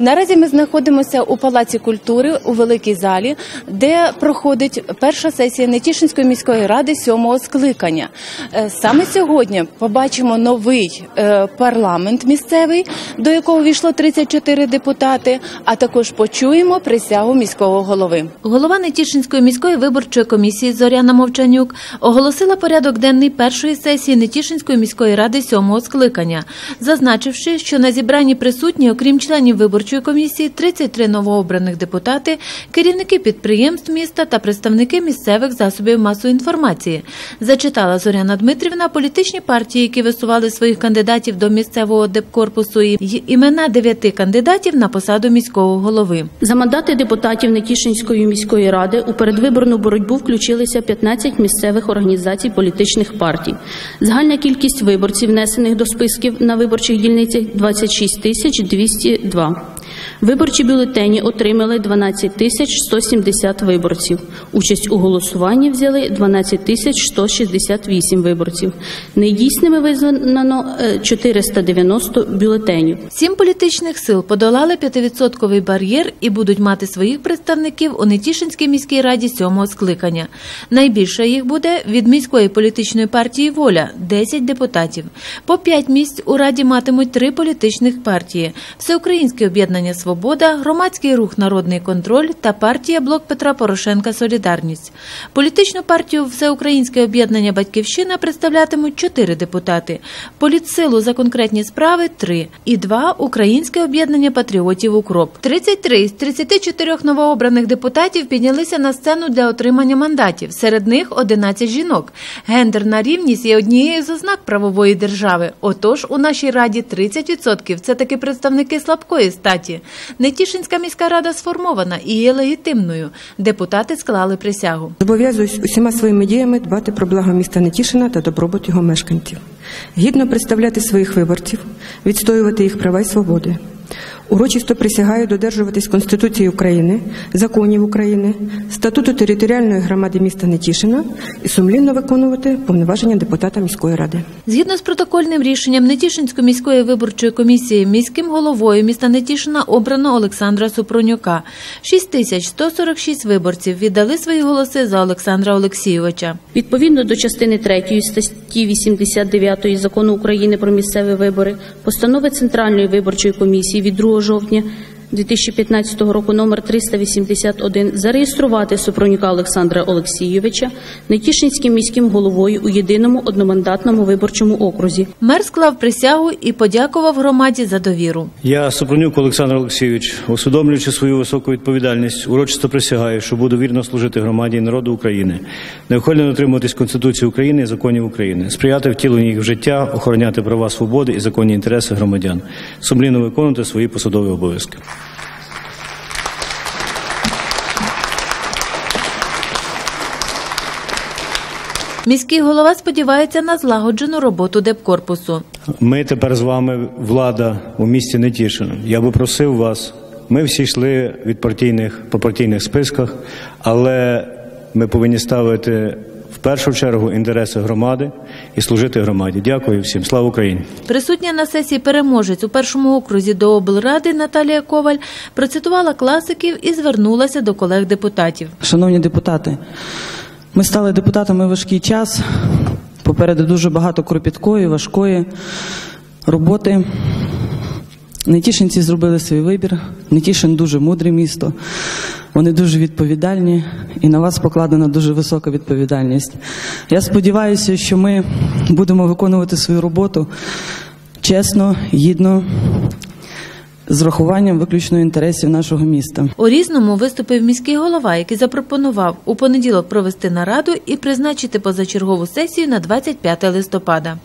Наразі ми знаходимося у Палаці культури у великій залі, де проходить перша сесія Нетішинської міської ради сьомого скликання. Е, Саме сьогодні побачимо новий е, парламент місцевий, до якого війшло 34 депутати. А також почуємо присягу міського голови. Голова Нетішинської міської виборчої комісії Зоряна Мовчанюк оголосила порядок денний першої сесії Нетішинської міської ради сьомого скликання, зазначивши, що на зібранні присутні, окрім членів виборчої комісії, 33 новообраних депутати, керівники підприємств міста та представники місцевих засобів масової інформації. Зачитала Зоряна Дмитрівна політичні партії, які висували своїх кандидатів до місцевого депкорпусу і імена дев'яти кандидатів на посаду міського голови. За мандати депутатів Нетішинської міської ради у передвиборну боротьбу включилися 15 місцевих організацій політичних партій. Загальна кількість виборців, внесених до списків на виборчих дільницях 26 тисяч 202. Виборчі бюлетені отримали 12 тисяч 170 виборців. Участь у голосуванні взяли 12 тисяч 168 виборців. Недійсними визнано е, 490 бюлетенів. Сім політичних сил подолали п'ятивідсотковий бар'єр і будуть мати своїх представників у Нетішинській міській раді сьомого скликання. Найбільше їх буде від міської політичної партії Воля 10 депутатів. По 5 місць у раді матимуть три політичних партії: Всеукраїнське об'єднання Свобода, громадський рух Народний контроль та партія Блок Петра Порошенка Солідарність. Політичну партію Всеукраїнське об'єднання Батьківщина представлятимуть чотири депутати. Політсилу за конкретні справи три і два Українське об'єднання патріотів Укроп. 33 з 34 новообраних депутатів піднялися на сцену для отримання мандатів. Серед них 11 жінок. Гендерна рівність є однією з ознак правової держави. Отож, у нашій раді 30% – це таки представники слабкої статі. Нетішинська міська рада сформована і є легітимною. Депутати склали присягу. Зобов'язуюсь усіма своїми діями дбати про благо міста Нетішина та добробут його мешканців, гідно представляти своїх виборців, відстоювати їх права і свободи. Урочисто присягаю додержуватись Конституції України, законів України, статуту територіальної громади міста Нетішина і сумлінно виконувати повноваження депутата міської ради. Згідно з протокольним рішенням Нетішинської міської виборчої комісії, міським головою міста Нетішина обрано Олександра Супронюка. 6146 виборців віддали свої голоси за Олександра Олексійовича. Відповідно до частини 3 статті 89 Закону України про місцеві вибори, постанови Центральної виборчої комісії від 2 жовтня 2015 року номер 381 зареєструвати Супронюка Олександра Олексійовича Нетішинським міським головою у єдиному одномандатному виборчому окрузі. Мер склав присягу і подякував громаді за довіру. Я Супронюк Олександр Олексійович, усвідомлюючи свою високу відповідальність, урочисто присягаю, що буду вірно служити громаді і народу України, неухильно дотримуватись Конституції України і законів України, сприяти втіленню їх в життя, охороняти права свободи і законні інтереси громадян, сумлінно виконувати свої посадові обов'язки. Міський голова сподівається на злагоджену роботу депкорпусу. Ми тепер з вами влада у місті Нетішино. Я би просив вас. Ми всі йшли від партійних по партійних списках, але ми повинні ставити в першу чергу інтереси громади і служити громаді. Дякую всім. Слава Україні! Присутня на сесії переможець у першому окрузі до облради Наталія Коваль процитувала класиків і звернулася до колег депутатів. Шановні депутати, ми стали депутатами важкий час. Попереду дуже багато кропіткої, важкої роботи. Нетішинці зробили свій вибір. Нетішин дуже мудре місто. Вони дуже відповідальні, і на вас покладена дуже висока відповідальність. Я сподіваюся, що ми будемо виконувати свою роботу чесно, гідно, з рахуванням виключно інтересів нашого міста. У різному виступив міський голова, який запропонував у понеділок провести нараду і призначити позачергову сесію на 25 листопада.